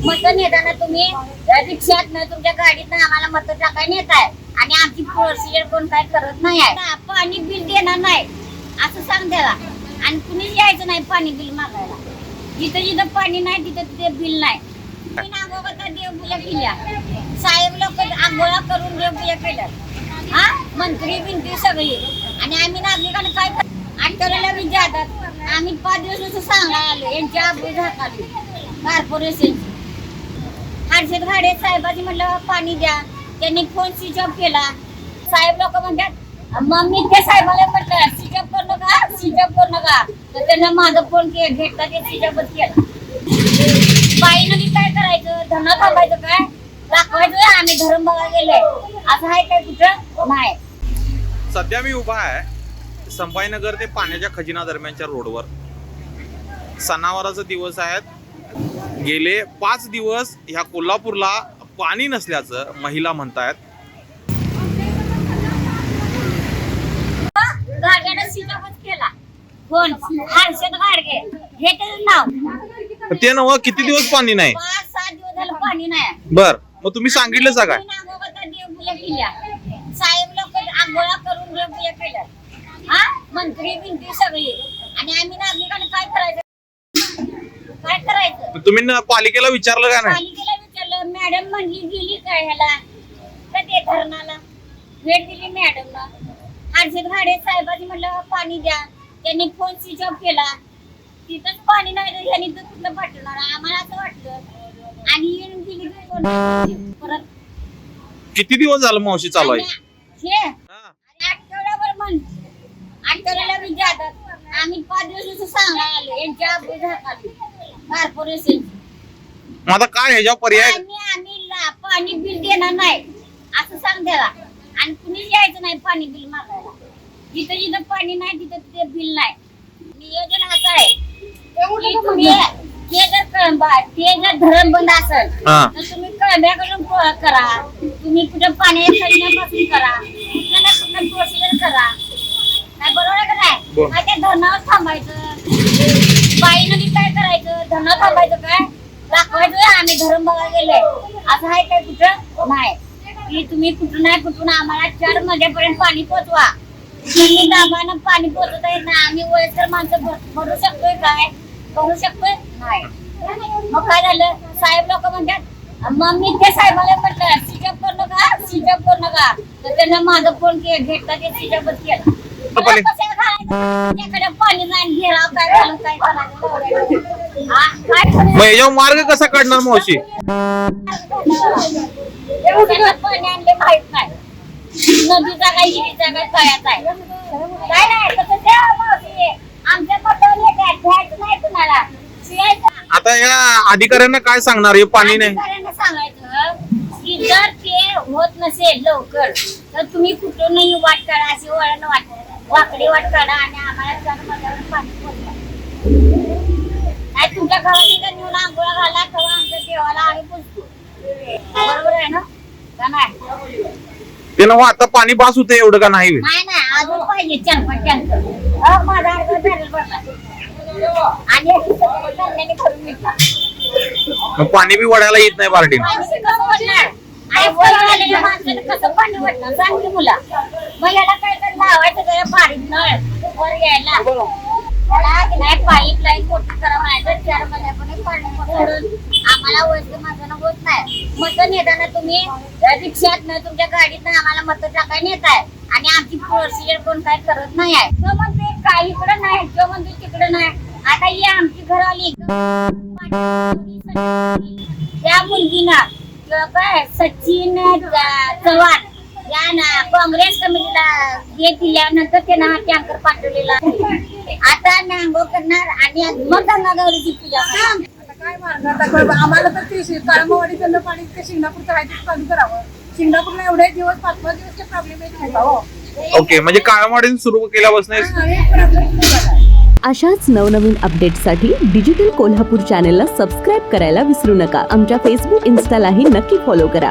मत नेताना तुम्ही रिक्षात तुमच्या गाडीत आम्हाला मत टाकायला नेताय. आणि आमची प्रोसिजर कोण काय करत नाही आहे. पाणी बिल देणार नाही. असं सांग त्याला. आणि कुणीच यायचं नाही पाणी बिल मागायला. जिथं जिथं पाणी नाही तिथं तिथे बिल नाही. मी नागोबाचा देवपूजा केल्या. साहेब लोक आंघोळा करून देवपूजा केल्या. हा? मंत्री बिंत्री सगळी. आणि आम्ही नागरिकांना काय आठवड्याला विचारतात आम्ही पाच दिवस सांगायला आलो यांच्या आबरू झाकाली कॉर्पोरेशनची हर्षद घाडे साहेबांनी म्हटलं पाणी द्या. त्यांनी फोन स्विच ऑफ केला. साहेब लोक म्हणतात मग मी त्या साहेबाला म्हटलं स्विच ऑफ करू नका स्विच ऑफ करू नका. तर त्यांना माझा फोन के घेतला ते स्विच ऑफच केला. बाईनं काय करायचं? धन थांबायचं काय? दाखवायचं आम्ही धरण बघायला गेलोय. असं आहे काय कुठं? नाही. सध्या मी उभा आहे संभाजीनगर ते पाण्याच्या खजिना दरम्यानच्या रोडवर. सणावाराचा दिवस आहेत. गेले पाच दिवस ह्या कोल्हापूरला पाणी नसल्याचं महिला म्हणतायत. ते नव किती दिवस पाणी नाही? पाच सात दिवस झालं पाणी नाही. बर मग तुम्ही सांगितलं काय साहेब लोक आंघोळा करून हा? मंत्री बिंत्री सगळी. आणि आम्ही नागरिकांना काय करायचं? करायचं. तुम्ही न- पालिकेला विचारलं का नाही? पालिकेला विचारलं मॅडम म्हणली गेली काय ह्याला? ते धरणाला. भेट दिली मॅडमला. हर्षद घाडे साहेबांनी म्हटलं पाणी द्या. त्यांनी फोन स्विच ऑफ केला. तिथंच पाणी नाही तर ह्यांनी तर कुठलं पाठवणार? आम्हाला असं वाटलं. आणि येऊन कोण- परत किती दिवस झालं मावशी चालू आहे? आणि हे हा. आणि आठवड्याभर म्हण. आठवड्याला विचारतात आम्ही पाच दिवस सांगायला आलो यांच्या झाकाली. कॉर्पोरेशन मग आता काय ह्याच्यावर पर्याय? पाणी आम्ही ला- पाणी बिल देणार नाही. असं सांग त्याला. आणि कुणीच यायचं नाही पाणी बिल मागायला. जिथं जिथं पाणी नाही तिथं तिथे बिल नाही. नियोजन असं आहे. की तुम्ही जर कळंबा ते जर धरण बंद असेल हा. तर तुम्ही कळंब्याकडून प- करा. तुम्ही कुठं पाणी खजिन्यापासून करा. कुठं कुठं प्रोसिजर करा. काय बरोबर आहे का नाही? बरोबर. काय त्या धरणावर थांबायचं. बाई काय करायचं? धरणावर थांबायचं काय? दाखवायचं आम्ही धरण बघायला गेलोय. असं आहे काय कुठं? नाही. की तुम्ही कुठून नाही कुठून आम्हाला चार मध्यापर्यंत पाणी पोचवा. तुम्ही दाबानं पाणी पोचवत आहे ना आम्ही वयस्कर माणसं भर- भरू शकतोय काय? भरू शकतोय? नाही. मग काय झालं? साहेब लोक म्हणतात मग मी ते साहेबाला म्हटलं सिजप करू नका सिजप करू नका. तर त्यांना माझा फोन घेतला ते सिजपच केला. मला पाणी- नाही घेराव काय काय करायचं हा, काय करायचं? मग याच्यावर मार्ग कसा काढणार मावशी एवढं पाणी आणले माहीत नाही नदीचा काय हिरीचा काय आहे काय नाही तसं द्या मावशी. आमच्या घ्यायचं नाही शिवायचं आता या अधिकाऱ्यांना काय सांगणार हे पाणी नाही अधिकाऱ्यांना सांगायचं की जर ते होत नसेल लवकर तर तुम्ही कुठूनही वाट करा अशी वळण वाट वाकडी वाट काढा आणि आम्हाला पाणी नाही तुमच्या घरात इथं नेऊन आंघोळा घाला तेव्हा आमच्या देवाला आम्ही पुजतो. बरोबर आहे ना? का नाही? ते आता पाणी पास होते एवढं का नाही? नाही नाही अजून पाहिजे चार पाच टँकर अहो, माझा अर्ज बॅरल भरला आणि याची सगळी कल्याणी करून घेतला. मग पाणी बी वडायला येत नाही बार्टीन. पाणी? आणि माणसानं कसं वाटणार मुला. मग याला काय तर लावायचं जरा बारीक नळ. वर यायला. त्याला की नाही पाईप लाईन मोठी करा म्हणायचं. चार महिन्यापर्यंत पाणी पडून आम्हाला वयस्कर माणसानं होत नाही. मत नेताना तुम्ही रिक्षात न तुमच्या गाडीत आम्हाला मत टाकायला नेताय. आणि आमची प्रोसिजर कोण काय करत नाही आहे. तो म्हणते काही इकडं नाही तो म्हणते तिकडं नाही. आता ही आमची घर आली. त्या मुलगीनं काय सचिन चव्हाण या ना काँग्रेस कमिटीला हे दिल्यानंतर त्यांना हा टँकर पाठवलेला आहे. आता नांगो करणार आणि मग गंगागौरीची पूजा. आता काय मार्ग आता. आम्हाला तर ते शि- काळमावाडीचं पाणी ते शिंगणापूरचं आहे ते चालू करावं शिंगणापूरला एवढे दिवस पाच पाच दिवसचे प्रॉब्लेम येत नाही का हो ओके म्हणजे काळामाडी सुरू केल्यापासून. अशाच नवनवीन अपडेट्ससाठी डिजिटल कोल्हापूर चॅनेलला सबस्क्राईब करायला विसरू नका आमच्या फेसबुक इन्स्टालाही नक्की फॉलो करा